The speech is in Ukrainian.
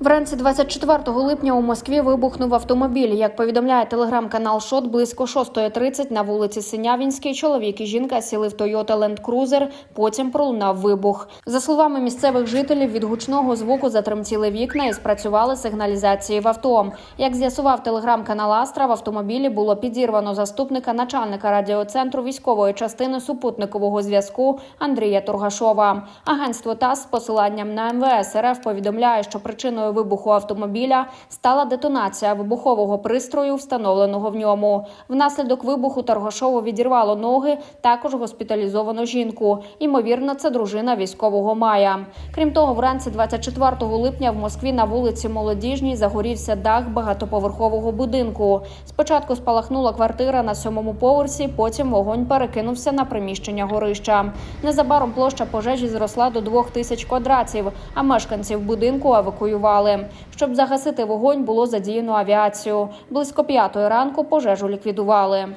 Вранці 24 липня у Москві вибухнув автомобіль. Як повідомляє телеграм-канал Шот, близько 6.30 на вулиці Синявінській чоловік і жінка сіли в Toyota Land Cruiser, потім пролунав вибух. За словами місцевих жителів, від гучного звуку затремтіли вікна і спрацювали сигналізації в авто. Як з'ясував телеграм-канал Астра, в автомобілі було підірвано заступника начальника радіоцентру військової частини супутникового зв'язку Андрія Тургашова. Агентство ТАСС з посиланням на МВС РФ повідомляє, що причиною вибуху автомобіля стала детонація вибухового пристрою, встановленого в ньому. Внаслідок вибуху Торгашову відірвало ноги. Також госпіталізовано жінку. Ймовірно, це дружина військового мая. Крім того, вранці 24 липня в Москві на вулиці Молодіжній загорівся дах багатоповерхового будинку. Спочатку спалахнула квартира на сьомому поверсі, потім вогонь перекинувся на приміщення горища. Незабаром площа пожежі зросла до двох тисяч квадратів, а мешканців будинку евакуювали. Щоб загасити вогонь, було задіяно авіацію. Близько п'ятої ранку пожежу ліквідували.